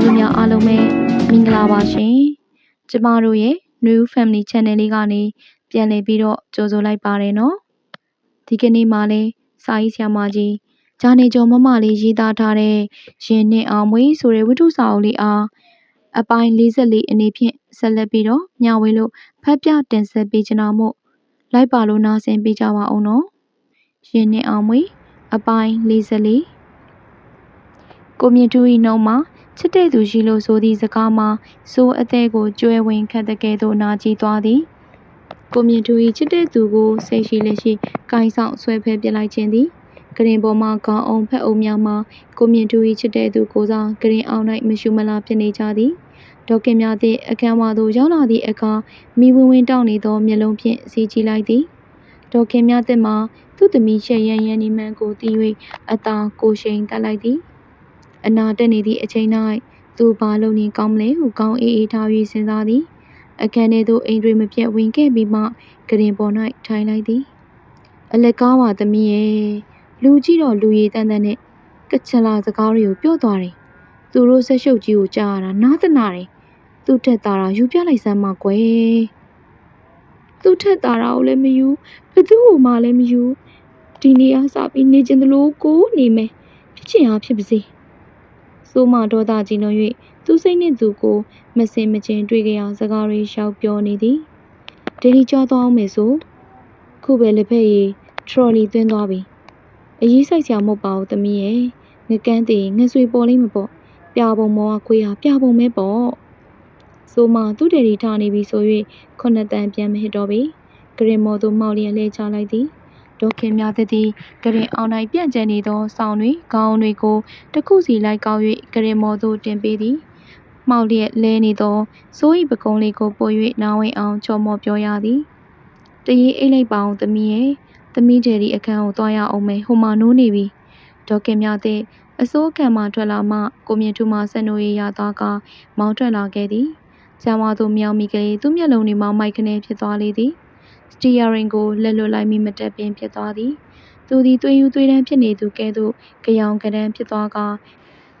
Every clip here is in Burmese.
မျိုးမိသားစုများအားလုံးပဲမင်္ဂလာပါရှင်။ကျမတို့ရဲ့ New Family Channel လေးကနေပြန်လည်ပြီးတော့ကြိုဆိုလိုက်ပါတယ်နော်။ဒီကနေ့မှလည်းစာရေးဆရာမကြီးဂျာနေကျော်မမလေးရေးသားထားတဲ့ရင်နှင့်အောင်မွေးဆိုတဲ့ဝတ္ထုစာအုပ်လေးအားအပိုင်း44အနေဖြင့်ဆက်လက်ပြီးတော့ညဝေလို့ဖတ်ပြတင်ဆက်ပေးချင်တော်မို့လိုက်ပါလို့နားဆင်ပေးကြပါအောင်နော်။ရင်နှင့်အောင်မွေးအပိုင်း44ကိုမြင့်တူ၏နှုံးမှာ ချစ်တဲ့သူရှိလို့ဆိုသည့်စကားမှာစိုးအသေးကိုကျွဲဝင်ခတ်တဲ့ကဲ့သို့နာကြည်သွားသည်ကိုမြင့်တူ၏ချစ်တဲ့သူကိုစိတ်ရှိလက်ရှိကိုင်းဆောင်ဆွဲဖဲပြလိုက်ခြင်းသည်ကရင်ပေါ်မှာခေါင်းအောင်ဖက်အုံများမှာကိုမြင့်တူ၏ချစ်တဲ့သူကိုစားကရင်အောင်၌မရှူမလားဖြစ်နေကြသည်ဒေါကင်များသည့်အခမ်းဝါသို့ရောက်လာသည့်အခါမိဝင်းဝင်းတောင်းနေသောမျက်လုံးဖြင့်စီကြည့်လိုက်သည်ဒေါခင်များသစ်မှာသူ့သမီးရှက်ရန်ရန်နီမှန်ကိုတီး၍အသာကိုရှိန်တက်လိုက်သည် အနာတက်နေသည့်အချိန်၌သူဘာလုပ်နေကောင်းမလဲဟုကောင်းအေးအေးထား၍စဉ်းစားသည်အခန်းထဲသို့အိမ်တွေမပြတ်ဝင်ခဲ့ပြီးမှကရင်ပေါ်၌ထိုင်လိုက်သည်အလက်ကားပါသမီးရဲ့လူကြီးတော့လူရည်တန်းတန်းနဲ့ကချလာစကားတွေကိုပြောသွားတယ်သူတို့ဆက်ရှုပ်ကြီးကိုကြားရတာနားတနာတယ်သူ့ထက်သားတာယူပြလိုက်စမ်းမကွယ်သူ့ထက်သားတာကိုလည်းမယူဘသူ့ကိုမှလည်းမယူဒီနေရာစပြီးနေကျင်သလိုကိုနေမယ်ဖြစ်ချင်အားဖြစ်ပါစေ စိုးမဒေါသကြီးလွန်၍သူစိတ်နှင့်သူကိုမစင်မကျင်တွေ့ကြအောင်စကားတွေရှောက်ပြောနေသည်ဒလီကြောသွားအောင်မယ်ဆို ခုပဲလက်ဖက်ရည် ထရော်လီသွင်းသွားပြီ အရေးဆိုင်စရာမဟုတ်ပါဘူးသမီးရဲ့ငကန်းတည်ငဆွေပေါ်လိမ့်မပေါ့ ပြပုံမောကခွေးဟာ ပြပုံမဲပေါ့ ဆိုမှ သူ့တယ်ရီထားနေပြီဆို၍ခုနှစ်တန်ပြန်မဟစ်တော့ပြီဂရင်မော်သို့မောက်လျက်လဲချလိုက်သည် ဒေါခင်များသည်ဂရင်အောင်၌ပြန့်ကျဲနေသောစောင်းတွေခေါင်းတွေကိုတခုစီလိုက်ကောက်၍ဂရင်မော်သို့တင်ပေးသည်မှောက်လျက်လဲနေသောစိုးဤပကုံးလေးကိုပို့၍နားဝင်အောင်ချော်မော်ပြောရသည်တရေအိတ်လိုက်ပါအောင်သမီးရဲ့သမီးကျယ်ဒီအခန်းကိုသွားရအောင်မယ်ဟိုမှာနိုးနေပြီဒေါခင်များသည်အစိုးခံမှထွက်လာမှကိုမြင့်ထူမှဆက်နိုးရရသွားကမောင်းထွက်လာခဲ့သည်။ကျမ်းဝါသို့မြောင်မိကလေးသူ့မျက်လုံးတွေမှာမိုက်ခနဲဖြစ်သွားလေသည်။ စတီယာရင်ကိုလက်လွတ်လိုက်မိမတက်ပင်ဖြစ်သွားသည်။သူသည်သွေးယူသွေးတန်းဖြစ်နေသူကဲ့သို့ကြောင်ကဒန်းဖြစ်သွားက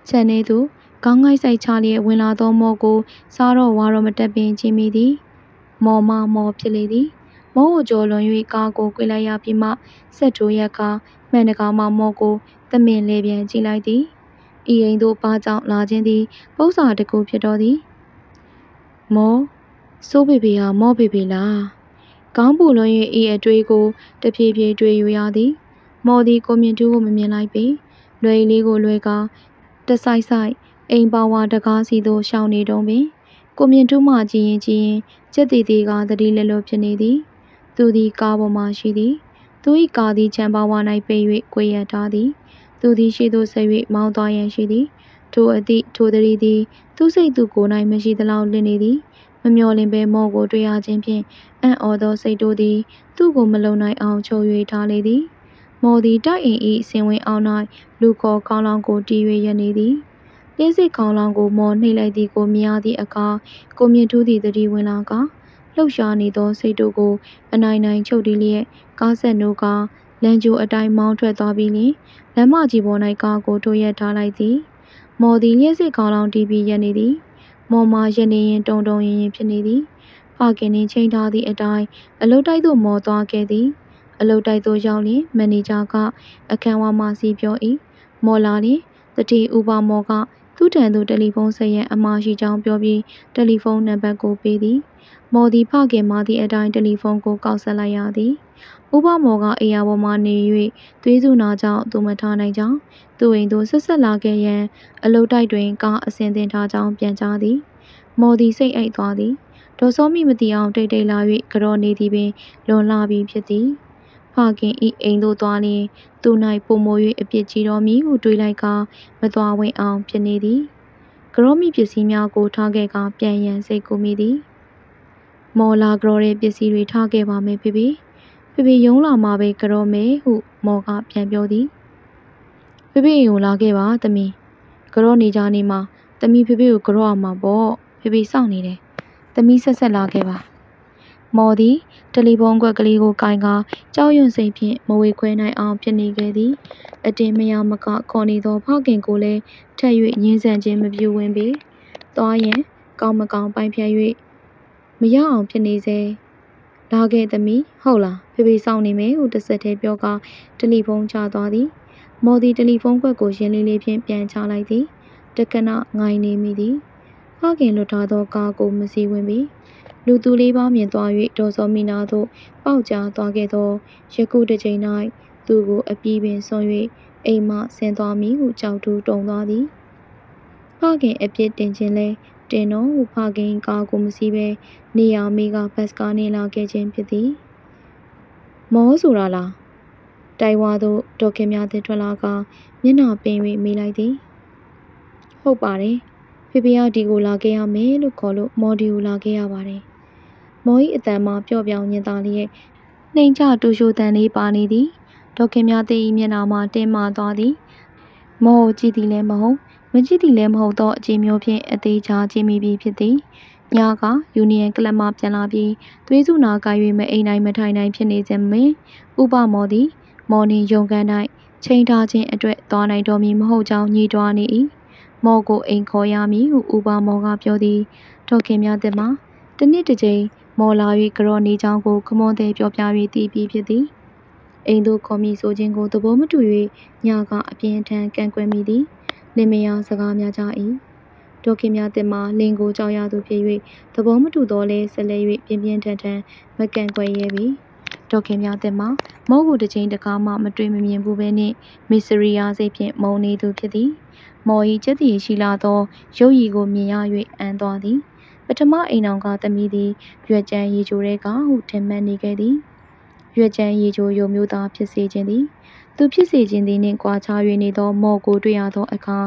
ခြံနေသူခေါင်းငိုက်ဆိုင်ချလျက်ဝင်လာသောမော်ကိုစားတော့ဝါတော့မတက်ပင်ချင်းမိသည်။မော်မမော်ဖြစ်လေသည်။မော်ကိုကြော်လွန်၍ကားကိုကွေလိုက်ရပြီးမှဆက်တိုးရက်ကမှန်တကားမှမော်ကိုသမင်လေပြန်ကြည့်လိုက်သည်ဤအိမ်သို့ဘာကြောင့်လာခြင်းသည်ပု္ပ္ပာတကူဖြစ်တော်သည်မောစိုးပေပေဟာမော့ပေပေလား ကောင်းပူလွန်၍ဤအတွေးကိုတဖြည်းဖြည်းတွေးယူရသည်မော်သည်ကိုမြင့်တူးကိုမမြင်လိုက်ပေလွယ်လေးကိုလွယ်ကားတဆိုင်ဆိုင်အိမ်ပါဝါတကားစီသို့ရှောင်နေတုံးပင်ကိုမြင့်တူးမှကြည်ရင်ကြည်ရင်ကြက်တီတီကသတိလက်လွတ်ဖြစ်နေသည်သူသည်ကားပေါ်မှရှိသည်သူ၏ကားသည်ချမ်းပါဝါ၌ပိတ်၍ကိုရထားသည်သူသည်ရှေ့သို့ဆက်၍မောင်းသွားရန်ရှိသည်ထိုအသည့်ထိုတရီသည် သူစိတ်သူကိုယ်၌မရှိသလောက်လင့်နေသည် မမျော်လင့်ပဲမော့ကို တွေ့ရခြင်းဖြင့် အံ့ဩသောစိတ်တို့သည် သူ့ကို မလုံနိုင်အောင် ချုပ်၍ထားလေသည် မော်သည် တိုက်အိမ်၏ဆင်ဝင်အောင်၌လူခေါ်ကောင်းလောင်ကို တီး၍ရနေသည်လင်းစစ်ကောင်းလောင်ကို မော်နှိပ်လိုက်သည်ကို မြင်ရသည့်အခါ ကိုမြင့်ထူးသည့်တတိဝင်လာကလှုပ်ရှားနေသော စိတ်တို့ကို အနိုင်နိုင်ချုပ်တီးလျက် ကားဆက်နိုးကလမ်းကျိုးအတိုင်း မောင်းထွက်သွားပြီးလျှင် လမ်းမကြီးပေါ်၌ကားကို ထိုးရက်ထားလိုက်သည် မော်သည် လျှက်စစ်ခေါင်းလောင်တီးပြီးရက်နေသည် မော်မာရနေရင်တုံတုံရင်ရင်ဖြစ်နေသည်ဖခင်နှင့်ချိန်ထားသည့်အတိုင်းအလုတ်တိုက်သို့မော်သွားခဲ့သည်အလုတ်တိုက်သို့ရောက်လျင်မန်နေဂျာကအခန်းဝါမှစီပြော၏မော်လာလျင်တတိဥပမော်က သူ့ထံသို့တယ်လီဖုန်းဆက်ရန်အမှားရှိကြောင်းပြောပြီးတယ်လီဖုန်းနံပါတ်ကိုပေးသည်မော်သည်ဖခင်မသည့်အတိုင်းတယ်လီဖုန်းကိုကောက်ဆက်လိုက်ရသည်ဥပမော်ကအိယာပေါ်မှနေ၍သွေးစုနာကြောင့်သူမထားနိုင်ကြောင်းသူအိမ်သို့ဆက်ဆက်လာခဲ့ရန်အလုတ်တိုက်တွင်ကားအစင်တင်ထားကြောင်းပြန်ကြားသည်မော်သည်စိတ်အိတ်သွားသည်ဒေါ်စောမိမသိအောင်တိတ်တိတ်လာ၍ကြော်နေသည်ပင်လွန်လာပြီးဖြစ်သည် ဖခင်ဤအိမ်သို့သွားလျင်သူ၌ပုံမိုး၍အပြစ်ကြီးတော်မူဟုတွေးလိုက်ကမသွားဝင်အောင်ဖြစ်နေသည်ကြောမိပစ္စည်းများကိုထားခဲ့ကပြန်ရန်စိတ်ကူမိသည်မော်လာကြောတဲ့ပစ္စည်းတွေထားခဲ့ပါမယ်ဖေဖေဖေဖေရုံးလာမှာပဲကြောမယ်ဟုမော်ကပြန်ပြောသည်ဖေဖေအိမ်ကိုလာခဲ့ပါသမီးကြောနေကြနေမှာသမီးဖေဖေကိုကြောရမှာပေါ့ဖေဖေစောင့်နေတယ်သမီးဆက်ဆက်လာခဲ့ပါ မော်သည် တယ်လီဖုန်းကွက်ကလေးကိုကင်ကာ ကြောက်ရွံ့စိတ်ဖြင့် မဝေခွဲနိုင်အောင် ဖြစ်နေခဲ့သည် အတင်မရမက ခေါ်နေသော ဖခင်ကိုလည်းထက်၍ညှင်းဆန်ခြင်း မပြုဝင်ပေ သွားရန် ကောင်းမကောင်းပိုင်ဖြတ်၍မရအောင်ဖြစ်နေစေလာခဲ့သမီး ဟုတ်လား ဖေဖေစောင့်နေမယ်ဟုတစ်ဆက်တည်းပြောကာ တယ်လီဖုန်းချသွားသည် မော်သည် တယ်လီဖုန်းကွက်ကို ရင်းလေးလေးဖြင့် ပြန်ချလိုက်သည်တက္ကနငိုင်းနေမိသည် ဖခင်လွတ်ထားသောကားကို မစီဝင်ပြီး လူသူလေးပါမြင်သွား၍ဒေါ်စောမိနာသို့ပေါက်ကြားသွားခဲ့သောယခုတစ်ချိန်၌သူကိုအပြီးပင်ဆွ၍အိမ်မှဆင်းသွားမည်ဟုကြောက်တူးတုံသွားသည်ဖခင်အပြစ်တင်ခြင်းလဲတင်တော့ဟုဖခင်ကားကိုမစီးပဲနေရာမေကဘတ်ကားနေလာခဲ့ခြင်းဖြစ်သည်မောဆိုတာလားတိုင်ဝါသို့ဒေါခင်များတင်ထွက်လာကမျက်နှာပင်၍မေးလိုက်သည်ဟုတ်ပါတယ်ဖေဖေကဒီကိုလာခဲ့ရမယ်လို့ခေါ်လို့မော်ဒီကိုလာခဲ့ရပါတယ်။ မော်ဤအတန်မှပျော့ပြောင်းညင်သာလျက် နှိမ်ချတူရှိုတန်လေးပါနေသည်။ဒေါခင်များတေးဤမျက်နှာမှာ တင်းမာသွားသည်။မော်ကိုကြည့်သည်လည်းမဟုတ် မကြည့်သည်လည်းမဟုတ်သောအချိန်မျိုးဖြင့် အသေးချာကြည့်မိပြီးဖြစ်သည်။ညကယူနီယံကလပ်မှပြန်လာပြီး သွေးစုနာကိုင်း၍မအိမ်နိုင်မထိုင်နိုင်ဖြစ်နေခြင်းမင်ဥပမော်သည် မော်နေရုံကန်၌ချိန်ထားခြင်းအတွက် သွားနိုင်တော်မူမဟုတ်ကြောင်းညှိတွားနေ၏မော်ကို အိမ်ခေါ်ရမည်ဟု ဦးပါမော်ကပြောသည် ဒေါခင်များသစ်မှာတနည်းတစ်ကြိမ် မော်လာ၍ကြော်နေကြောင်းကိုခမွန်သည်ပြောပြ၍တည်ပြီးဖြစ်သည်အိမ်သို့ခေါ်မိဆိုခြင်းကိုသဘောမတူ၍ညကအပြင်းထန်ကန့်ကွက်မိသည်လင်မယားစကားများကြ၏ဒေါခင်များတင်မှာလင်ကိုကြောက်ရသူဖြစ်၍သဘောမတူတော့လဲဆက်လက်၍ပြင်းပြင်းထန်ထန်မကန်ကွယ်ရဲပြီဒေါခင်များတင်မှာမောကိုတစ်ချိန်တကားမှမတွေ့မမြင်ဘူးပဲနှင့်မစ္စရီယာစိတ်ဖြင့်မုံနေသူဖြစ်သည်မော်ဤကျက်တည်ရှိလာသောရုပ်ရည်ကိုမြင်ရ၍အံ့သွားသည် ပထမအိမ်အောင်ကသမီးသည်ရွက်ကြမ်းရေချိုတဲကဟုထင်မှတ်နေခဲ့သည်ရွက်ကြမ်းရေချိုရုံမျိုးသားဖြစ်စေခြင်းသည်သူဖြစ်စေခြင်းသည်နှင့်ကွာခြား၍နေသောမော်ကိုတွေ့ရသောအခါ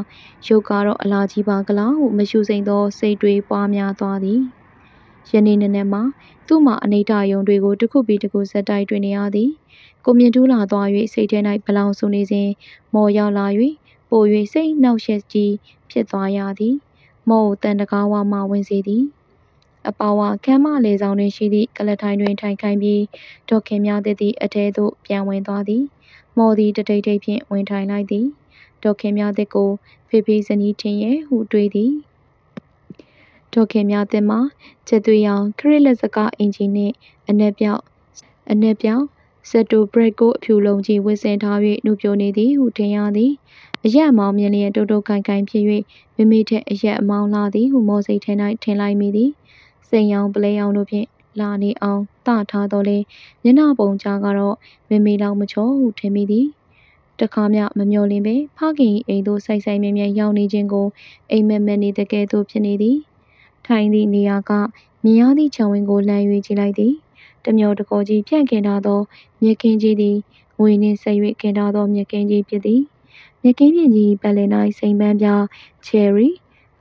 ရုပ်ကတော့အလားကြီးပါကလားဟုမရှုစိမ့်သောစိတ်တွေပွားများသွားသည်ယနေ့နေ့နဲ့မှာသူ့မှာအနိဋ္ဌယုံတွေကိုတစ်ခုပြီးတစ်ခုဆက်တိုက်တွေ့နေရသည်ကိုမြင့်တူးလာသွား၍စိတ်ထဲ၌ဘလောင်ဆူနေစဉ်မော်ရောက်လာ၍ပို၍စိတ်နှောက်ယှက်ကြီးဖြစ်သွားရသည် မော့တန်တကားဝမှဝင်စေသည်အပါဝါခမ်းမလေဆောင်တွင်ရှိသည့်ကလထိုင်တွင်ထိုင်ခိုင်းပြီးဒေါခင်များသည်သည့်အထဲသို့ပြန်ဝင်သွားသည် မော်သည်တတိတ်တိတ်ဖြင့်ဝင်ထိုင်လိုက်သည်ဒေါခင်များသည်ကိုဖေဖေဇနီးထင်ရဲ့ဟုတွေးသည်ဒေါခင်များသည်မှာချက်သွေးရောင်ခရစ်လက်စကအင်ဂျင်နှင့်အနက်ပြောက်အနက်ပြောက်စက်တိုဘရက်ကိုအဖြူလုံးကြီးဝစ်စင်ထား၍နှုတ်ပြနေသည်ဟုထင်ရသည် အရက်အမောင်မြင်လျက်တုတ်တုတ်ခိုင်ခိုင်ဖြစ်၍မိမိထက်အရက်အမောင်လာသည်ဟုမောစိတ်ထဲ၌ထင်လိုက်မိသည်စိန်ရောင်ပလဲရောင်တို့ဖြင့်လာနေအောင်တထားတော်လဲမျက်နှာပုံကြားကတော့မိမိလောက်မချောဟုထင်မိသည်တခါမျှမမျော်လင့်ပဲဖခင်အိမ်သို့ဆိုင်ဆိုင်မြဲမြဲရောက်နေခြင်းကိုအိမ်မက်မက်နေတကယ်သို့ဖြစ်နေသည်ထိုင်သည့်နေရာကမြင်ရသည့်ခြံဝင်းကိုလှမ်း၍ကြည့်လိုက်သည်တမျောတကောကြီးဖြန့်ခင်ထားသောမြက်ခင်းကြီးသည်ငွေနှင့်ဆက်၍ခင်ထားသောမြက်ခင်းကြီးဖြစ်သည် မြက်ကင်းပြင်ကြီးပတ်လည်၌စိန်ပန်းပြားချယ်ရီ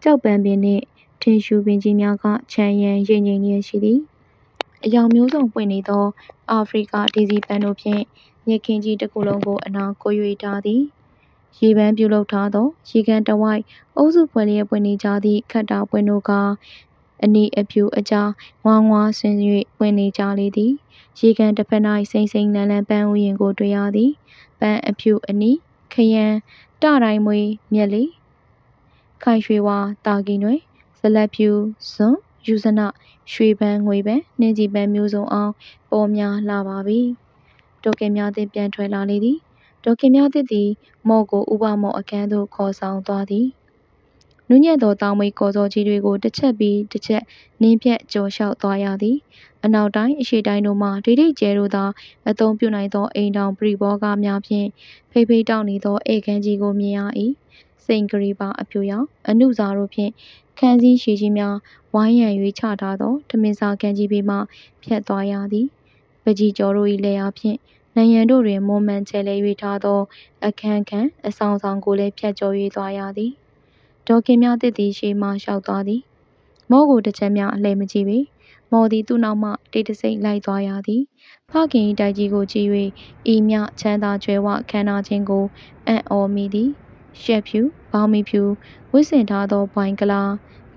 ကြောက်ပန်းပင်နှင့်ထင်းရှူပင်ကြီးများကခြံရံရိပ်ငိမ့်လျက်ရှိသည်အယောင်မျိုးစုံပွင့်နေသောအာဖရိကဒေစီပန်းတို့ဖြင့်မြက်ခင်းကြီးတစ်ခုလုံးကိုအနာကို၍ထားသည်ရေပန်းပြုလုပ်ထားသောရေကန်တဝိုက်အုပ်စုဖွဲ့လျက်ပွင့်နေကြသည့်ခတ်တာပွင့်တို့ကအနီအဖြူအကြားဝါးဝါးဆင်း၍ပွင့်နေကြလေသည်ရေကန်တစ်ဖက်၌စိမ့်စိမ့်လန်းလန်းပန်းဥယျာဉ်ကိုတွေ့ရသည်ပန်းအဖြူအနီး ခရမ်းတတိုင်းမွေမြက်လီခိုင်ရွှေဝါတာကီတွင်ဇလက်ဖြူဇွန်ယူဇနရွှေပန်းငွေပန်းနှင်းကြီးပန်းမျိုးစုံအောင်ပေါ်များလာပါပြီဒေါကင်များသည့်ပြန်ထွက်လာလေသည်ဒေါကင်များသည့်သည်မော့ကိုဥပမော့အခန်းသို့ခေါ်ဆောင်သွားသည် နုညံ့သောတောင်မိတ်ကော်စောကြီးတွေကိုတစ်ချက်ပြီးတစ်ချက်နင်းဖြတ်ကြော်လျှောက်သွားရသည်အနောက်တိုင်းအရှေ့တိုင်းတို့မှဒိဋ္ဌိကျဲတို့သာအသုံးပြုနိုင်သောအိမ်တောင်ပရိဘောဂများဖြင့်ဖိဖိတောက်နေသောဧကန်ကြီးကိုမြင်ရ၏စိန်ဂရီပါအပြူရောင်အနုစာတို့ဖြင့်ခန်းစည်းရှိကြီးများဝိုင်းရံ၍ချထားသောထမင်းစာကန်ကြီးပေမှဖြတ်သွားရသည်ပကြီးကျော်တို့၏လက်အားဖြင့်နိုင်ငံတို့တွင်မွန်မှန်ကျဲလဲ၍ထားသော အခန်းခန်းအဆောင်ဆောင်ကိုလည်းဖြတ်ကျော်၍သွားရသည် ဒေါခင်များတစ်သည်ရှေးမှလျှောက်သွားသည်မောကိုတစ်ချက်များအလှည့်မကြည့်ပေမော်သည်သူ့နောက်မှတိတ်တဆိတ်လိုက်သွားရသည်ဖခင်၏တိုက်ကြီးကိုကြည့်၍ဤမြချမ်းသာကြွယ်ဝခံနာခြင်းကိုအံ့ဩမိသည်ရှက်ဖြူဘောင်းမီဖြူဝစ်စင်ထားသောဘွိုင်ကလာ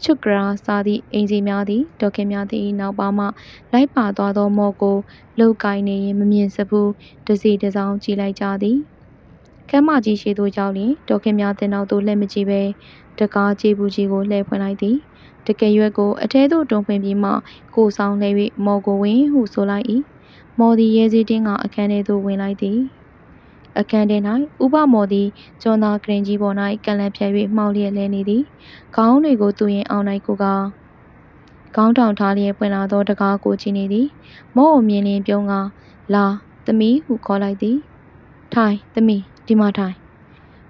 ချွတ်ကရာစားသည့်အင်ဂျီများသည်ဒေါခင်များသည်နောက်ပါမှလိုက်ပါသွားသောမော်ကိုလုတ်ကိုင်းနေရင်မမြင်စဘူးတစီတစောင်းကြည့်လိုက်ကြသည် ခမ်းမကြီးရှိသို့ကြောက်လျင်ဒေါခင်များတင်နောက်သို့လှည့်မကြည့်ပဲတကားကြေးဘူးကြီးကိုလှည့်ဖွင့်လိုက်သည်တကယ်ရွက်ကိုအထဲသို့တွန်းဖွင့်ပြီးမှကိုဆောင်လှည့်၍မော်ကိုဝင်ဟုဆိုလိုက်၏မော်သည်ရဲစည်းတင်းကအခန်းထဲသို့ဝင်လိုက်သည်အခန်းထဲ၌ဥပမော်သည်ကျွန်းသားကရင်ကြီးပေါ်၌ကန်လန့်ဖြတ်၍မှောက်လျက်လဲနေသည်ခေါင်းတွေကိုသူရင်အောင်၌ကိုကခေါင်းထောင်ထားလျက်ပွင့်လာသောတကားကိုကြည့်နေသည်မော့ကိုမြင်လျင်ပြုံးကလာသမီးဟုခေါ်လိုက်သည် ထိုင်သမီးဒီမှာထိုင်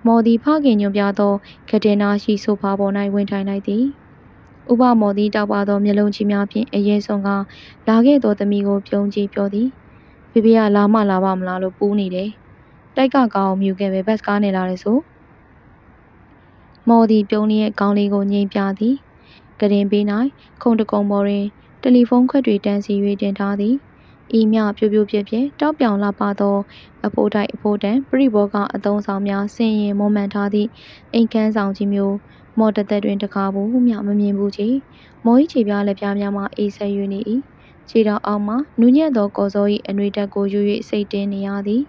မော်သည်ဖခင်ညွန်ပြသောကတင်နာရှိဆိုဖာပေါ်၌ဝင်ထိုင်လိုက်သည်ဥပမော်သည်တောက်ပါသောမျက်လုံးကြီးများဖြင့်အရေးဆုံးကလာခဲ့သောသမီးကိုပြုံးကြည့်ပြောသည်ဖေဖေကလာမလာပါမလားလို့ပူးနေတယ်တိုက်ကကောင်းမြူခဲ့ပဲဘတ်စကားနေလာတယ်ဆိုမော်သည်ပြုံးလျက်ကောင်းလေးကိုငိမ့်ပြသည်ကရင်ပေး၌ခုံတကုံပေါ်တွင်တယ်လီဖုန်းခွက်တွေတန်းစီ၍တင်ထားသည် ဤမြပြိုးပြိုးပြက်ပြက်တောက်ပြောင်လာပါသောအဖိုးတိုက်အဖိုးတန်ပရိဘောကအသုံးဆောင်များဆင်ရင်မွန်မှန်ထားသည့်အိမ်ခန်းဆောင်ကြီးမျိုးမော်တသက်တွင်တကားဘူးမျှမမြင်ဘူးကြီးမော်ဤခြေပြားလက်ပြားများမှအေးဆက်၍နေ၏ခြေတော်အောက်မှနူးညံ့သောကော်စော၏အနှွေတက်ကိုယူ၍စိတ်တင်းနေရသည်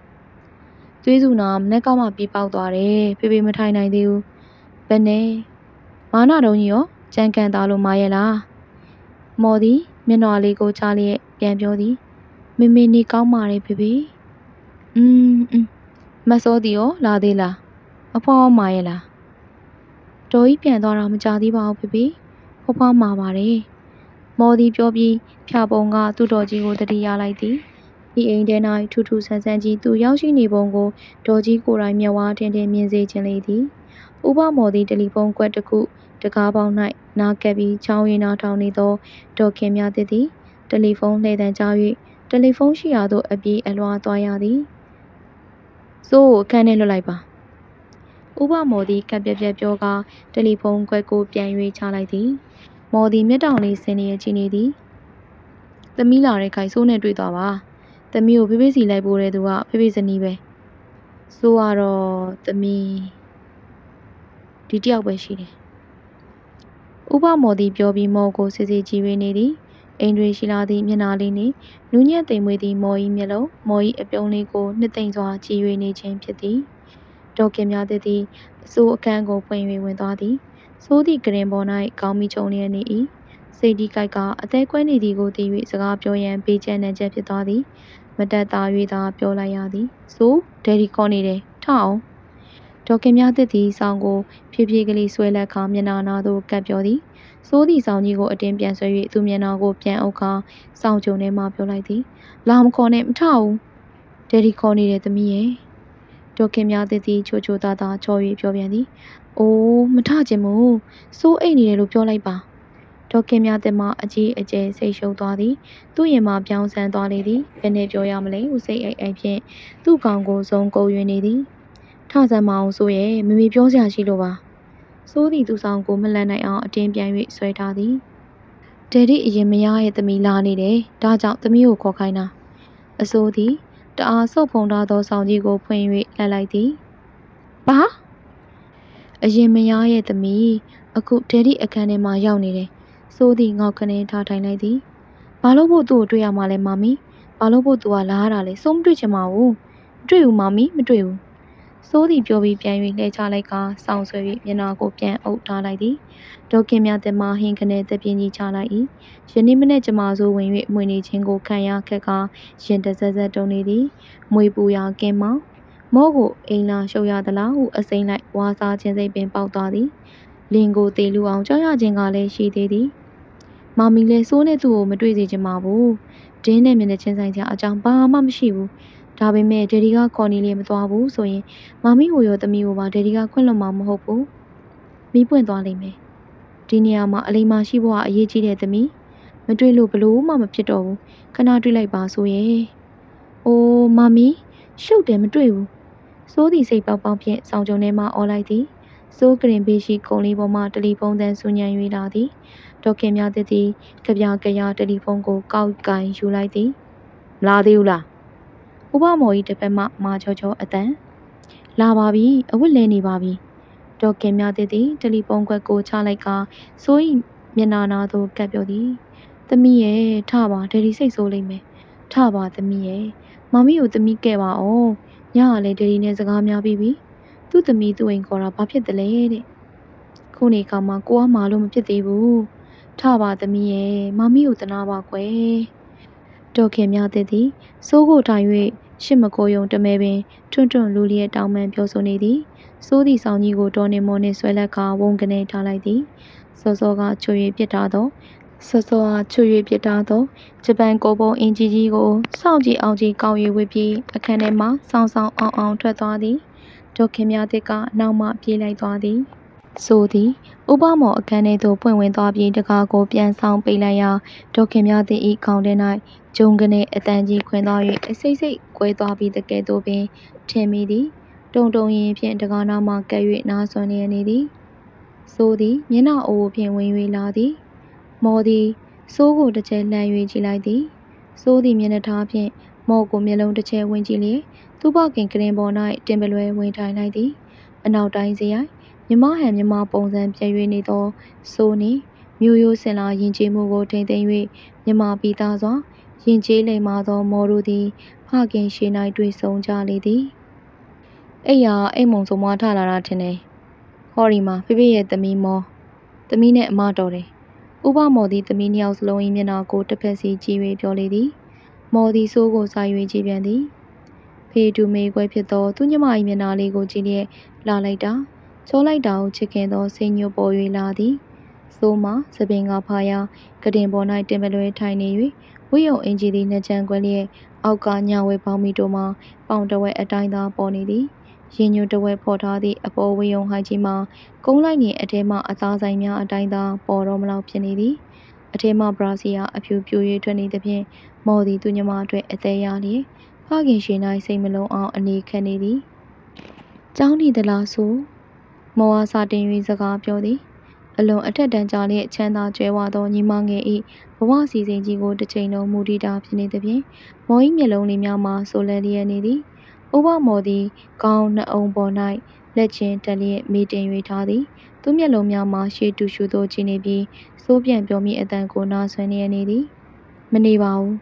သွေးစုနာမနေ့ကမှပြေးပေါက်သွားတယ်ဖေဖေမထိုင်နိုင်သေးဘူးဘယ်နဲ့မာနာတုံးကြီးရောကြံကန်သားလို့မာရဲ့လားမော်သည်မျက်နှာလေးကိုချလျက်ပြန်ပြောသည် မေမေနေကောင်းပါရဲ့ဖေဖေอืมอืมမစောသည်ရောလာသေးလားအဖွားမာရဲ့လားတော်ကြီးပြန်သွားတာမကြသေးပါဘူးဖေဖေဖွားဖွားမာပါတယ်မော်သည်ပြောပြီးဖြာပုံကသူ့တော်ကြီးကိုတတိရလိုက်သည်ဤအိမ်ထဲ၌ထူးထူးဆန်းဆန်းကြီးသူရောက်ရှိနေပုံကိုဒေါ်ကြီးကိုယ်တိုင်မျက်ဝါးထင်ထင်မြင်စေခြင်းလေသည်ဥပမော်သည်တယ်လီဖုန်းကွက်တစ်ခုတကားပေါင်း၌နားကပ်ပြီးချောင်းရင်းနာထောင်နေသောဒေါ်ခင်များသည်တယ်လီဖုန်းလှည့်တန်းကြား၍ တယ်လီဖုန်းရှိရာသို့အပြေးအလွှာသွားရသည်စိုးကိုအခန်းထဲလွတ်လိုက်ပါဥပမော်သည်ကပ်ပြက်ပြက်ပြောကာတယ်လီဖုန်းခွက်ကိုပြန်၍ချလိုက်သည်မော်သည်မျက်တောင်လေးဆင်းနေရကြည့်နေသည်သမီးလာတဲ့ခိုင်စိုးနဲ့တွေ့သွားပါသမီးကိုဖေဖေစီလိုက်ပို့တဲ့သူကဖေဖေဇနီးပဲစိုးကတော့သမီးဒီတယောက်ပဲရှိတယ်ဥပမော်သည်ပြောပြီးမော်ကိုစစ်စစ်ကြည့်၍နေသည် အိမ်တွင်ရှိလာသည့်မျက်နှာလေးနှင့် နူးညံ့သိမ်မွေ့သည့် မော်၏မျက်လုံး မော်၏အပြုံးလေးကို နှစ်သိမ့်စွာ ကြည့်၍နေခြင်းဖြစ်သည် ဒေါခင်များသည်သည်အစိုးအခန်းကို ဖွင့်၍ဝင်သွားသည်စိုးသည့်ကရင်ပေါ်၌ကောင်းမီချုံလျက်နေ၏စိတ်ဒီကိုက်က အသေးကွဲနေသည်ကိုသိ၍စကားပြောရန်ပေးချမ်းနှံချက်ဖြစ်သွားသည် မတက်သား၍သာ ပြောလိုက်ရသည် ဆိုဒယ်ဒီခေါ်နေတယ် ထအောင် ဒေါခင်များသစ်သည်ဆောင်းကို ဖြည်းဖြည်းကလေးဆွဲလက်ခါမျက်နာနာသို့ကပ်ပြောသည် စိုးသည့်ဆောင်ကြီးကိုအတင်းပြန်ဆွဲ၍သူမျက်နှာကိုပြန်အုပ်ခါစောင့်ကြုံထဲမှပြောလိုက်သည်လာမခေါ်နဲ့မထဘူးဒယ်ဒီခေါ်နေတဲ့သမီးရဲ့ဒေါခင်များသစ်သည်ချိုချိုသားသားချော်၍ပြောပြန်သည်အိုးမထခြင်းမို့စိုးအိတ်နေတယ်လို့ပြောလိုက်ပါဒေါခင်များတဲ့မှအကြီးအကျယ်စိတ်ရှုပ်သွားသည်သူ့ရင်မှပြောင်းဆန်းသွားလေသည်ဘယ်နဲ့ပြောရမလဲဟုစိတ်အိတ်အိတ်ဖြင့်သူ့ကောင်ကိုစုံကုပ်၍နေသည်ထဆန်းမအောင်ဆိုရဲ့မမေပြောစရာရှိလို့ပါ စိုးသည်သူဆောင်ကိုမလန့်နိုင်အောင်အတင်းပြန်၍ဆွဲထားသည်ဒယ်ဒီအရင်မရရဲ့သမီးလာနေတယ်ဒါကြောင့်သမီးကိုခေါ်ခိုင်းတာအစိုးသည်တအားဆုပ်ဖုံထားသောဆောင်ကြီးကိုဖွင့်၍လှက်လိုက်သည်ဘာအရင်မရရဲ့သမီးအခုဒယ်ဒီအခန်းထဲမှာရောက်နေတယ်စိုးသည်ငေါက်ခနဲထားထိုင်လိုက်သည်ဘာလို့ဖို့သူ့ကိုတွေ့ရမှာလဲမမီဘာလို့ဖို့သူကလာရတာလဲစိုးမတွေ့ချင်ပါဘူးမတွေ့ဘူးမမီမတွေ့ဘူး စိုးသည်ပြောပြီးပြန်၍လှည့်ချလိုက်ကစောင်းဆွဲ၍မျက်နှာကိုပြန်အုပ်ထားလိုက်သည်ဒေါခင်များတင်မဟင်းခနဲတပြင်းကြီးချလိုက်၏ယနေ့မနေ့ကျမဆိုဝင်၍မွေနေခြင်းကိုခံရခက်ကရင်တဆက်ဆက်တုံနေသည်မွေပူရာကင်းမောင်မော့ကိုအိမ်လာရှုပ်ရသလားဟုအစိမ့်လိုက်ဝါစားခြင်းစိတ်ပင်ပေါက်သွားသည်လင်ကိုတေလူအောင်ကြောက်ရခြင်းကလည်းရှိသေးသည်မောင်မီလည်းစိုးနဲ့သူ့ကိုမတွေ့စေချင်ပါဘူးဒင်းနဲ့မျက်နှာချင်းဆိုင်ကြအကြောင်းဘာမှမရှိဘူး ဒါပေမဲ့ဒယ်ဒီကခေါ်နေလေမသွားဘူးဆိုရင်မမီကိုရောသမီးကိုပါဒယ်ဒီကခွင့်လွှတ်မှာမဟုတ်ဘူးမိပွင့်သွားလိမ့်မယ်ဒီနေရာမှာအလိမ္မာရှိဖို့ကအရေးကြီးတဲ့သမီးမတွေ့လို့ဘလို့မှမဖြစ်တော့ဘူးခဏတွေ့လိုက်ပါဆိုရဲ့အိုးမမီရှုပ်တယ်မတွေ့ဘူးစိုးသည်စိတ်ပေါက်ပေါက်ဖြင့်ဆောင်းကြုံထဲမှអော်လိုက်သည်စိုးကရင်ဘေးရှိကုံလေးပေါ်မှတယ်လီဖုန်းသံဆူညံ၍လာသည်ဒေါခင်များသည်သည်ကြပြကြရတယ်လီဖုန်းကိုကောက်ကင်ယူလိုက်သည်မလာသေးဘူးလား ဥပမော်ကြီးတစ်ဖက်မှမာချောချောအတန်လာပါပြီအဝတ်လဲနေပါပြီဒေါ်ခင်မြသည်သည်တယ်လီဖုန်းခွက်ကိုချလိုက်ကစိုး၏မျက်နှာနာသို့ကပ်ပြောသည်။သမီးရဲ့ထပါဒယ်ဒီစိတ်ဆိုးလိမ့်မယ်။ထပါသမီးရဲ့မမီကိုသမီးကဲ့ပါအောင်။ညကလည်းဒယ်ဒီနဲ့စကားများပြီးပြီ။သူ့သမီးသူ့အိမ်ခေါ်တာဘာဖြစ်တလဲတဲ့။ခုနေခါမှကိုကမာလို့မဖြစ်သေးဘူး။ထပါသမီးရဲ့မမီကိုတနာပါကွယ်။ဒေါ်ခင်မြသည်သည်စိုးကိုထိုင်၍ ရှစ်မကိုယုံတမဲပင်ထွန့်ထွန့်လူလျက်တောင်းပန်ပြောဆိုနေသည်စိုးသည့်ဆောင်ကြီးကိုတော်နေမောနှင့်ဆွဲလက်ကဝုန်းကနေထားလိုက်သည်စောစောကချွေ၍ပြစ်ထားသောစောစောကချွေ၍ပြစ်ထားသောဂျပန်ကိုပုံအင်ဂျီကြီးကိုစောင့်ကြည့်အောင်ကြည့်ကောင်း၍ဝစ်ပြီးအခန်းထဲမှစောင်းစောင်းအောင်အောင်ထွက်သွားသည်ဒေါက်ခင်များသစ်ကနောက်မှပြေးလိုက်သွားသည် ဆိုသည်ဥပမော်အခန်းထဲသို့ပွင့်ဝင်သွားပြီးတကားကိုပြန်ဆောင်ပိတ်လိုက်ရာဒေါက်ခင်များသစ်၏ခေါင်းထဲ၌ဂျုံကနေအတန်ကြီးခွင်သွား၍အစိမ့်စိမ့်ကွဲသွားပြီးတကယ်တော့ပင်ထင်မိသည်တုံတုံရင်ဖြင့်တကားနာမှကပ်၍နားဆွနေနေသည်ဆိုသည်မျက်နှာအိုးဖြင့်ဝင်၍လာသည်မော်သည်စိုးကိုတစ်ချက်လှမ်း၍ကြည့်လိုက်သည်စိုးသည်မျက်နှာထားဖြင့်မော်ကိုမျက်လုံးတစ်ချက်ဝင်ကြည့်လျက်သူ့ဘခင်ကရင်ပေါ်၌တင်ပလွယ်ဝင်ထိုင်လိုက်သည်အနောက်တိုင်းစရိုက် မြမဟန်မြမပုံစံပြည့်၍နေသောစိုးနှင့်မျိုးရိုးစင်လာယဉ်ကျေးမှုကိုထိမ့်သိမ်း၍မြမပီသားစွာယဉ်ကျေးလိမ္မာသောမော်တို့သည်ဖခင်ရှေ၌တွေ့ဆုံကြလေသည်အဲ့ရအိမ်မုံစုံမွားထလာတာထင်တယ်ဟော်ရီမှာဖေဖေရဲ့သမီးမောသမီးနဲ့အမတော်တယ်ဥပမော်သည်သမီးနှစ်ယောက်စလုံး၏မျက်နှာကိုတစ်ဖက်စီကြည့်၍ပြောလေသည်မော်သည်စိုးကိုစာ၍ကြည့်ပြန်သည်ဖေတူမေခွဲဖြစ်သောသူညမ၏မျက်နှာလေးကိုကြည့်လျက်လာလိုက်တာ ချောလိုက်တာကိုချစ်ခင်သောစိတ်ညွတ်ပေါ်၍လာသည်စိုးမှသပင်ကဖားရာကတင်ပေါ်၌တင်ပလွဲထိုင်နေ၍ဝိယုံအင်ဂျီသည်နှစ်ချမ်းခွဲလျက်အောက်ကညဝဲပေါင်းမီတို့မှပေါင်တဝဲအတိုင်းသာပေါ်နေသည်ရင်ညွတ်တဝဲဖော်ထားသည့်အပေါ်ဝေယုံဟိုက်ကြီးမှာကုန်းလိုက်နေအထဲမှအသားဆိုင်များအတိုင်းသာပေါ်တော့မလောက်ဖြစ်နေသည်အထဲမှဘရာစီယာအဖြူပြို၍ထွက်နေသဖြင့်မော်သည်သူညမအတွက်အသေးရလျက်ဖခင်ရှင်၌စိတ်မလုံးအောင်အနေခံနေသည်ကျောင်းနေသလားဆို မော်အားစာတင်၍စကားပြောသည်အလွန်အထက်တန်းကြလျက်ချမ်းသာကြွယ်ဝသောညီမငယ်၏ဘဝစီစဉ်ကြီးကိုတစ်ချိန်လုံးမူတည်တာဖြစ်နေသဖြင့်မော်၏မျက်လုံးလေးများမှာဆိုလဲလျက်နေသည်ဥပမော်သည်ကောင်းနှအုံပေါ်၌လက်ချင်းတက်လျက်မေးတင်၍ထားသည်သူမျက်လုံးများမှာရှေးတူရှူသောခြင်းနေပြီးစိုးပြန်ပြောမိအတန်ကိုနားဆွနေရနေသည်မနေပါဘူး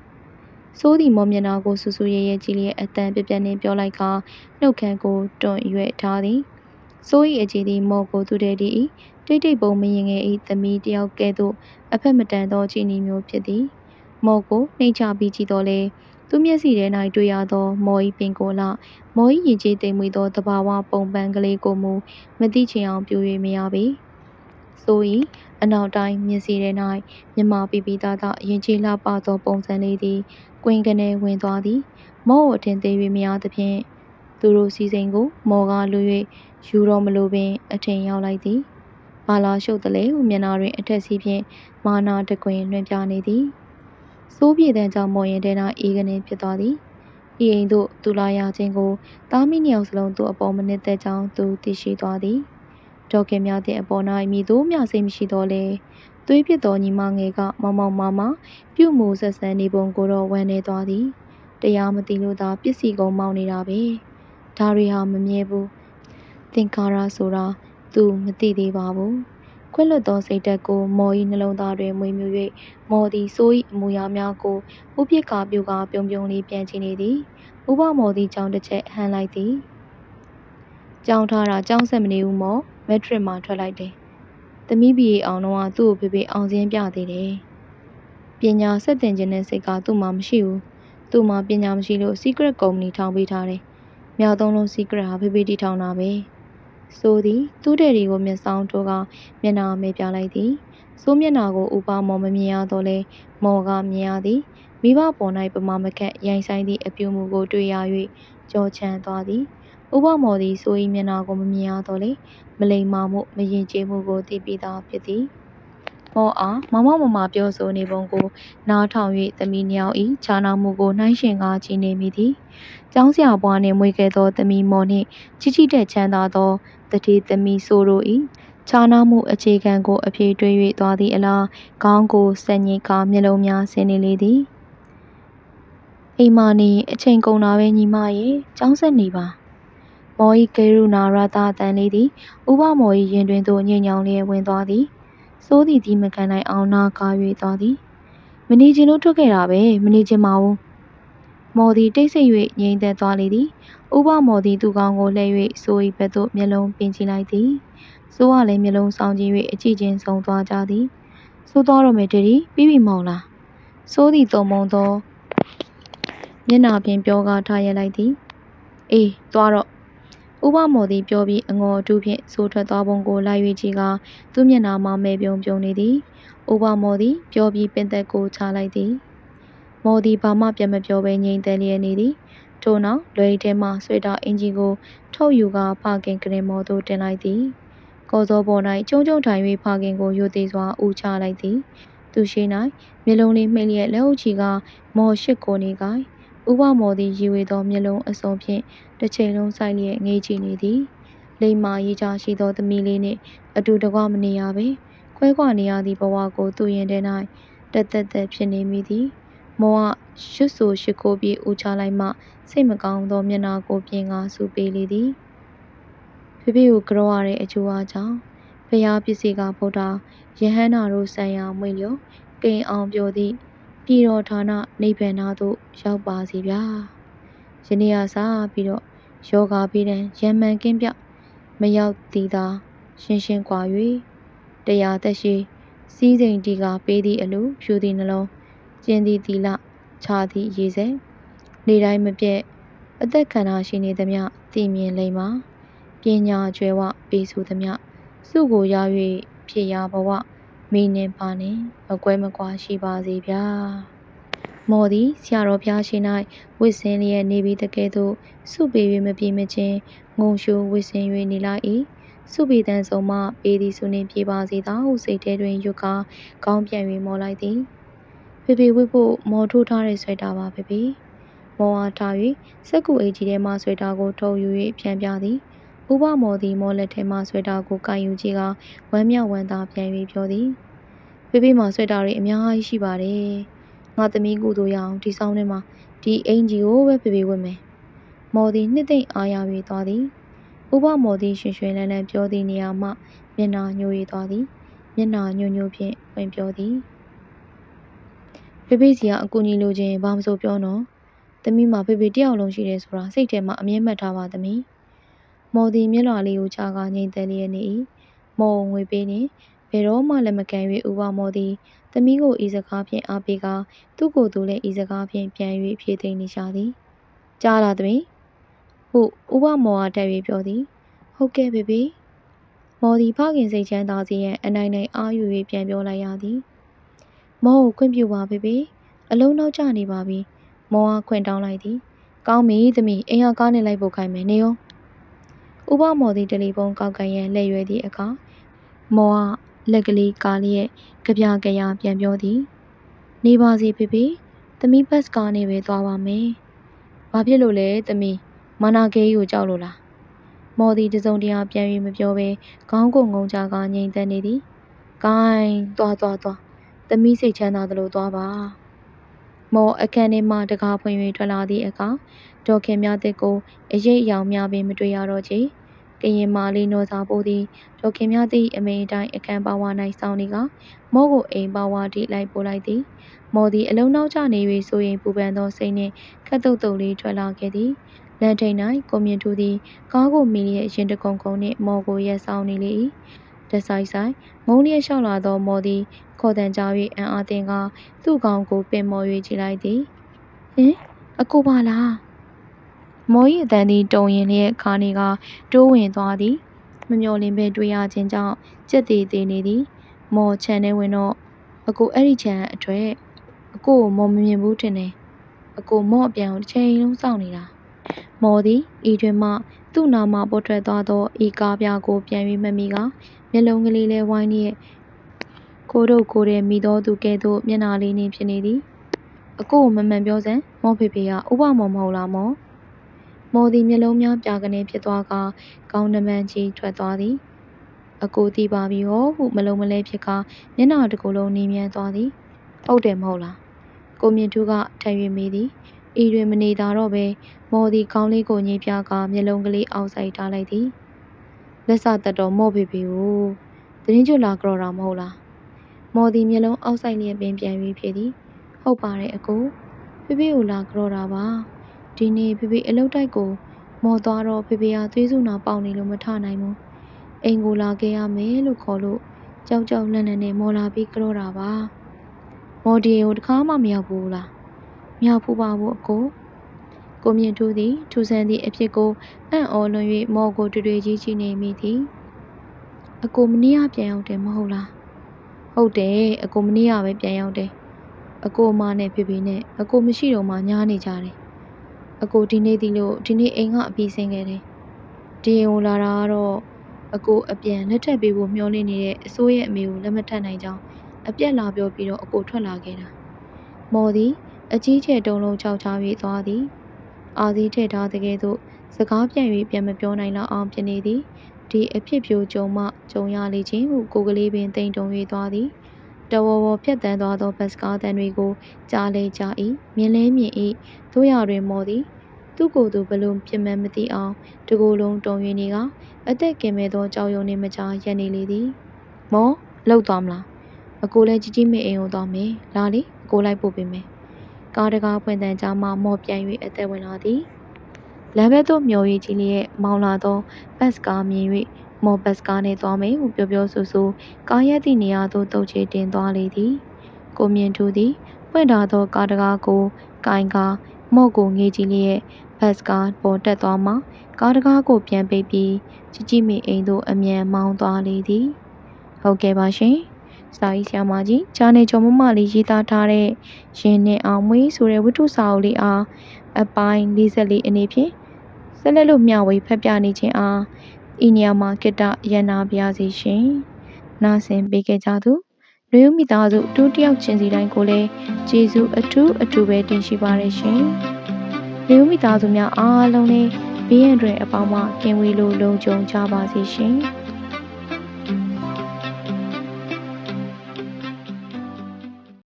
စိုးသည်မော်မျက်နှာကိုဆူဆူရဲရဲကြည့်လျက်အတန်ပြပြနှင့်ပြောလိုက်ကနှုတ်ခမ်းကိုတွန့်ရွက်ထားသည် စိုး၏အခြေသည်မော်ကိုသူတဲ့ဒီ၏တိတ်တိတ်ပုံမရင်ငယ်၏သမီးတယောက်ကဲ့သို့အဖက်မတန်သောခြေနေမျိုးဖြစ်သည်မော်ကိုနှိမ့်ချပြီးကြည့်တော့လေသူမျက်စိထဲ၌တွေ့ရသောမော်ဤပင်ကိုလမော်ဤရင်ကျေးသိမ်မွေသောတဘာဝပုံပန်းကလေးကိုမူမသိချင်အောင်ပြူ၍မရပေဆို၏အနောက်တိုင်းမျက်စိထဲ၌မြမပီပီသားသားရင်ကျေးလှပသောပုံစံလေးသည်ကွင်းကနေဝင်သွားသည်မော့ကိုထင်သေး၍မရသဖြင့်သူတို့စီစဉ်ကိုမော်ကလူ၍ ယူတော့မလို့ပင် အထင်ရောက်လိုက်သည်ဘာလာရှုပ်တလဲဟုမျက်နာတွင် အထက်စီဖြင့်မာနာတကွင်လွှင့်ပြနေသည်စိုးပြေတန်းကြောင့်မော်ရင်တဲနာအေးကနေဖြစ်သွားသည်ဤအိမ်သို့သူလာရခြင်းကိုသားမိနှစ်ယောက်စလုံးသူအပေါ်မနစ်သက်ကြောင်းသူသိရှိသွားသည်ဒေါခင်များတဲ့အပေါ်၌မိသူမျှစိတ်မရှိတော့လေသွေးဖြစ်သောညီမငယ်ကမောင်မောင်မမပြုတ်မှုဆက်ဆံနေပုံကိုတော့ဝမ်းနေသွားသည်တရားမသိလို့သာပစ္စည်းကုန်းမောင်းနေတာပဲဒါတွေဟာမမြဲဘူး သင်္ခါရဆိုတာသူမသိသေးပါဘူးခွင့်လွတ်သောစိတ်ဓာတ်ကိုမော်၏နှလုံးသားတွင်မွေးမြူ၍မော်သည်စိုး၏အမူအရာများကိုဥပိ္ပကာပြုကာပြုံပြုံလေးပြန်ကြည့်နေသည်ဥပမော်သည်ကြောင်းတစ်ချက်ဟန်လိုက်သည်ကြောင်းထားတာကြောင်းဆက်မနေဘူးမော်မက်ထရစ်မှာထွက်လိုက်တယ်သမီးဘီအောင်တော့သူ့ကိုဖေဖေအောင်စင်းပြသေးတယ်ပညာဆက်တင်ခြင်းနဲ့စိတ်ကသူ့မှာမရှိဘူးသူ့မှာပညာမရှိလို့ secret company ထောင်ပေးထားတယ်မြောက်သုံးလုံး secret ဟာဖေဖေတီထောင်တာပဲ ဆိုသည် သူ့တဲ့ဒီကိုမျက်စောင်းထိုးကမျက်နှာမဲပြလိုက်သည်စိုးမျက်နှာကိုဥပမော်မမြင်ရတော့လဲမော်ကမြင်ရသည်မိဘပေါ်၌ပမာမခက်ရိုင်ဆိုင်သည့်အပြုမှုကိုတွေ့ရ၍ကြောချမ်းသွားသည်ဥပမော်သည်စိုး၏မျက်နှာကိုမမြင်ရတော့လေမလိမ္မာမှုမရင်ကျေးမှုကိုသိပြီးသားဖြစ်သည် မောအားမမမမပြောဆိုနေပုံကို နားထောင်၍သမီးနှစ်ယောက်၏ခြားနာမှုကိုနှိုင်းယှဉ်ကားကြည့်နေမိသည်။ကျောင်းဆရာဘွားနှင့်မွေးခဲ့သောသမီးမော်နှင့်ချစ်ချစ်တဲ့ချမ်းသာသောတတိသမီးဆိုတို့၏ခြားနာမှုအခြေခံကိုအပြေတွေး၍သွားသည့်အလားခေါင်းကိုဆက်ညစ်ကာမျက်လုံးများဆင်းနေလေသည်။အိမ်မာနေအချိန်ကုန်တာပဲညီမရဲ့ကျောင်းဆက်နေပါမော်ဤကေရုနာရတာတန်လေးသည်ဥပမော်ဤရင်တွင်သို့ညင်ညောင်လျက်ဝင်သွားသည် စိုးသည်ဒီမကန်နိုင်အောင်နာကား၍သွားသည်မနေခြင်းလို့ထွက်ခဲ့တာပဲမနေခြင်းမအောင်မော်သည်တိတ်ဆိတ်၍ငြိမ်သက်သွားလေသည်ဥပမော်သည်သူကောင်းကိုလှည့်၍စိုးဤဘက်သို့မျက်လုံးပင်ကြည့်လိုက်သည်စိုးကလည်းမျက်လုံးဆောင်ကြည့်၍အကြည့်ချင်းဆုံသွားကြသည်စိုးသွားတော့မယ်တည်းပြီးပြီမောင်လားစိုးသည်တုံမုံသောမျက်နာဖြင့်ပြောကားထားရလိုက်သည်အေးသွားတော့ ဥပမော်သည်ပြောပြီးအငေါ်အတူဖြင့်စိုးထွက်သွားပုံကိုလိုက်၍ကြည့်ကာသူ့မျက်နာမှာမဲပြုံပြုံနေသည်ဥပမော်သည်ပြောပြီးပင်သက်ကိုချလိုက်သည်မော်သည်ဘာမှပြန်မပြောဘဲငြိမ်သက်လျက်နေသည်ထို့နောက်လွယ်ရီထဲမှဆွေတာအင်ဂျီကိုထုတ်ယူကာဖခင်ကရင်မော်သို့တင်လိုက်သည်ကော်စောပေါ်၌ကျုံကျုံထိုင်၍ဖခင်ကိုယိုသေးစွာဦးချလိုက်သည်သူရှိ၌မျက်လုံးလေးမှိတ်လျက်လက်အုပ်ချီကမော်ရှိကိုနေကိုင်ဥပမော်သည်ရီဝေသောမျက်လုံးအစုံဖြင့် တစ်ချိန်လုံးဆိုင်လျက်ငေးကြည့်နေသည်လိမ္မာရေးချရှိသောသမီးလေးနှင့်အတူတကွမနေရပေခွဲခွာနေရသည့်ဘဝကိုသူရင်ထဲ၌တက်တက်တက်ဖြစ်နေမိသည်မောကရွတ်ဆိုရှိခိုးပြီးဦးချလိုက်မှစိတ်မကောင်းသောမျက်နှာကိုပြင်ကာစူပေးလေသည်ဖေဖေကိုကြောရတဲ့အကျိုးအားကြောင့်ဖျားပစ္စည်းကဗုဒ္ဓယဟန္တာတို့ဆံရမွေလျောကိန်အောင်ပြောသည့်ပြည်တော်ဌာနနိဗ္ဗာန်သို့ရောက်ပါစေဗျာ ယနေ့ကစားပြီးတော့ယောဂပြီးတဲ့ရံမှန်ကင်းပြမရောက်သည်သာရှင်းရှင်းကွာ၍တရားသက်ရှိစည်းစိမ်တီကပေးသည့်အလူဖြူသည့်နှလုံးကျင်းသည့်သီလခြားသည့်ရေစဲနေတိုင်းမပြတ်အသက်ခန္ဓာရှိနေသမျှတည်မြင်လိမ့်မှာပညာကျွယ်ဝပေးဆိုသမျှစုကိုရ၍ဖြစ်ရာဘဝမိနှင့်ပါနှင့်မကွဲမကွာရှိပါစေဗျာ မော်သည်ဆရာတော်ဖျားရှိ၌ဝစ်စင်လျက်နေပြီးတကယ်သို့စုပေ၍မပြေမချင်းငုံရှိုးဝစ်စင်၍နေလိုက်၏စုပေတန်ဆုံးမှပေးသည်စုနှင့်ပြေပါစေသာဟုစိတ်ထဲတွင်ရွတ်ကားကောင်းပြန်၍မော်လိုက်သည်ဖေဖေဝစ်ဖို့မော်ထိုးထားတဲ့ဆွဲတာပါဖေဖေမော်အားထား၍စက်ကူအိတ်ကြီးထဲမှဆွဲတာကိုထုတ်ယူ၍ပြန်ပြသည်ဥပမော်သည်မော်လက်ထဲမှဆွဲတာကိုကန်ယူကြည့်ကဝမ်းမြောက်ဝမ်းသာပြန်၍ပြောသည်ဖေဖေမှာဆွဲတာတွေအများကြီးရှိပါတယ် ငါသမီးကုသိုလ်ရအောင်ဒီဆောင်ထဲမှာဒီအင်ဂျီကိုပဲဖေဖေဝတ်မယ်မော်သည်နှစ်သိမ့်အားရ၍သွားသည်ဥပမော်သည်ရွှင်ရွှင်လန်းလန်းပြောသည့်နေရာမှမျက်နှာညှို၍သွားသည်မျက်နှာညှို့ညှို့ဖြင့်ဝင်ပြောသည်ဖေဖေစီကအကူကြီးလိုချင်ဘာမဆိုပြောနော်သမီးမှာဖေဖေတယောက်လုံးရှိတယ်ဆိုတာစိတ်ထဲမှာအမြဲမှတ်ထားပါသမီးမော်သည်မျက်လွှာလေးကိုချာကငိမ့်သက်လျက်နေ၏မော်ငွေပေးနေဘယ်တော့မှလည်းမကန်၍ဥပမော်သည် သမီးကိုဤစကားဖြင့်အားပေးကာ သူ့ကိုယ်သူလည်းဤစကားဖြင့်ပြန်၍ဖြေသိမ့်နေကြသည်ကြားလားသမီးဟုဥပမော်အားတက်၍ပြောသည်ဟုတ်ကဲ့ဘေဘေမော်သည်ဖခင်စိတ်ချမ်းသာစေရန်အနိုင်နိုင်အားယူ၍ပြန်ပြောလိုက်ရသည်မော်ကိုခွင့်ပြုပါဘေဘေအလုံးနောက်ကျနေပါပြီမော်အားခွင့်တောင်းလိုက်သည်ကောင်းပြီသမီးအိမ်ဟာကားနဲ့လိုက်ဖို့ခိုင်းမယ်နေရောဥပမော်သည်တယ်လီဖုန်းကောက်ကန်ရန်လှည့်ရွယ်သည့်အခါမော်က လက်ကလေးကားလျက်ကြပြကြရပြန်ပြောသည် နေပါစေဖေဖေသမီးဘတ်ကားနဲ့ပဲသွားပါမယ်ဘာဖြစ်လို့လဲသမီးမနာကေးကိုကြောက်လို့လားမော်သည်တစုံတရာပြန်၍မပြောဘဲခေါင်းကိုငုံကြကငြိမ်သက်နေသည်ဂိုင်းသွားသွားသွားသမီးစိတ်ချမ်းသာသလိုသွားပါမော်အခန်းထဲမှတကားဖွင့်၍ထွက်လာသည့်အခါဒေါခင်များတဲ့ကိုအရေးအယောင်များပင်မတွေ့ရတော့ချေ ကရင်မာလေးနောစာပိုးသည်ဒေါခင်များသည့်အမိန်တိုင်းအခန်းပါဝါ၌စောင်းနေကမော့ကိုအိမ်ပါဝါထိလိုက်ပို့လိုက်သည်မော်သည်အလုံးနောက်ကျနေ၍ဆိုရင်ပူပန်သောစိတ်နှင့်ခက်တုတ်တုတ်လေးထွက်လာခဲ့သည်လန်ထိန်၌ကိုမြင့်ထူသည်ကားကိုမီလျက်ရင်တကုံကုံနှင့်မော်ကိုရက်ဆောင်နေလေ၏တဆိုင်ဆိုင်ငုံလျက်လျှောက်လာသောမော်သည်ခေါ်တန်ကြ၍အံ့အားသင့်ကသူ့ကောင်ကိုပင်မော်၍ကြည့်လိုက်သည်ဟင်အကိုပါလား မော်၏အတန်သည်တုံရင်လျက် ခါနေကတိုးဝင်သွားသည် မမျော်လင့်ပဲတွေ့ရခြင်းကြောင့် ကြက်သေးသေးနေသည် မော်ခြံထဲဝင်တော့ အကို အဲ့ဒီခြံအထွက် အကိုကို မော်မမြင်ဘူးထင်တယ် အကို မော့အပြန်ကို တစ်ချိန်လုံး စောင့်နေတာ မော်သည် ဤတွင်မှ သူ့နာမပေါ်ထွက်သွားသော ဤကားပြကို ပြန်၍မှတ်မိကမျက်လုံးကလေးလဲဝိုင်းလျက် ကိုတို့ကိုတဲ့မိသောသူကဲ့သို့ မျက်နာလေးနှင့် ဖြစ်နေသည် အကိုကိုမမှန်ပြောစမ်း မော်ဖေဖေကဥပမော် မဟုတ်လား မော် မော်သည်မျက်လုံးများပြကနေဖြစ်သွားကကောင်းနှမန်းကြီးထွက်သွားသည်အကိုတီးပါပြီဟောဟုမလုံးမလဲဖြစ်ကမျက်နှာတစ်ခုလုံးနီးမြန်းသွားသည်ဟုတ်တယ်မဟုတ်လားကိုမြင့်ထူးကထပ်၍မေးသည်ဤတွင်မနေတာတော့ပဲမော်သည်ခေါင်းလေးကိုညှိပြကမျက်လုံးကလေးအောက်ဆိုင်ထားလိုက်သည်လက်စတက်တော်မော့ဖေဖေကိုသတင်းကျွလာကြော်တာမဟုတ်လားမော်သည်မျက်လုံးအောက်ဆိုင်လျက်ပင်ပြန်၍ဖြစ်သည်ဟုတ်ပါတယ်အကိုဖေဖေကိုလာကြော်တာပါ ဒီနေ့ဖေဖေအလုတ်တိုက်ကို မော်သွားတော့ဖေဖေကသွေးစုနာပေါက်နေလို့မထနိုင်ဘူးအိမ်ကိုလာခဲ့ရမယ်လို့ခေါ်လို့ကြောက်ကြောက်လန့်လန့်နဲ့မော်လာပြီးကြော်တာပါမော်ဒီကိုတခါမှမရောက်ဘူးလားမရောက်ဘူးပါဘူးအကိုကိုမြင့်ထူးသည်ထူဆန်းသည့်အဖြစ်ကိုအံ့ဩလွန်၍မော်ကိုတွေ့တွေ့ကြီးကြည့်နေမိသည်အကိုမနေ့ကပြန်ရောက်တယ်မဟုတ်လားဟုတ်တယ်အကိုမနေ့ကပဲပြန်ရောက်တယ်အကိုအမနဲ့ဖေဖေနဲ့အကိုမရှိတော့မှညားနေကြတယ် အကိုဒီနေ့ဒီလို့ဒီနေ့အိမ်ကအပြီးဆင်းခဲ့တယ်ဒီရင်ကိုလာတာကတော့အကိုအပြန်လက်ထပ်ပေးဖို့မျှော်လင့်နေတဲ့အစိုးရဲ့အမေကိုလက်မထပ်နိုင်ကြောင်းအပြက်လာပြောပြီးတော့အကိုထွက်လာခဲ့တာမော်သည်အကြီးကျယ်တုံးလုံးချောက်ချ၍သွားသည်အာသီးထည့်ထားတဲ့ကဲ့သို့စကားပြန်၍ပြန်မပြောနိုင်လောက်အောင်ဖြစ်နေသည်ဒီအဖြစ်ပြိုကြုံမှကြုံရလေခြင်းဟုကိုကလေးပင်တိမ်တုံ၍သွားသည် တဝဝဖြတ်တန်းသွားသောဘတ်စကားတန်တွေကိုကြားလေကြား၏မြင်လဲမြင်၏တို့ရတွင်မော်သည်သူ့ကိုယ်သူဘလို့ပြမှန်မသိအောင်တကိုယ်လုံးတုံ၍နေကအသက်ကင်မဲ့သောကြောက်ရွံ့နေမကြားရက်နေလေသည်မော်လောက်သွားမလားအကိုလည်းជីជីမေအိမ်ကိုသွားမယ်လာလေအကိုလိုက်ပို့ပေးမယ်ကားတကားဖွင့်တန်ကြားမှမော့ပြန်၍အသက်ဝင်လာသည်လမ်းဘက်သို့မျော၍ကြည့်လျက်မောင်းလာသောဘတ်စကားမြင်၍ မော်ဘတ်စကားနှင့်သွားမယ်ဟုပြောပြောဆိုဆိုကားရက်သည့်နေရာသို့တုတ်ချေတင်သွားလေသည်ကိုမြင့်ထူသည်ဖွင့်ထားသောကားတကားကိုကင်ကာမော့ကိုငေးကြည့်လျက်ဘတ်စကားပေါ်တက်သွားမှကားတကားကိုပြန်ပိတ်ပြီးជីជីမီအိမ်သို့အမြန်မောင်းသွားလေသည်ဟုတ်ကဲ့ပါရှင်စာရေးဆရာမကြီးဂျာနေချုံမမလေးရေးသားထားတဲ့ရင်နဲ့အောင်မွေးဆိုတဲ့ဝတ္ထုစာအုပ်လေးအားအပိုင်း44အနေဖြင့်ဆက်လက်လို့မျှဝေဖတ်ပြနေခြင်းအား ဤနေရာမှာကိတ္တရန်နာပါရစေရှင်။နာဆင်ပေးခဲ့ကြသူလူဦးမိသားစုအတူတယောက်ချင်းစီတိုင်းကိုလည်းကျေးဇူးအထူးအထူးပဲတင်ရှိပါရရှင်။လူဦးမိသားစုများအားလုံးလည်းဘေးရန်တွေအပေါင်းမှကင်းဝေးလို့လုံခြုံကြပါစေရှင်။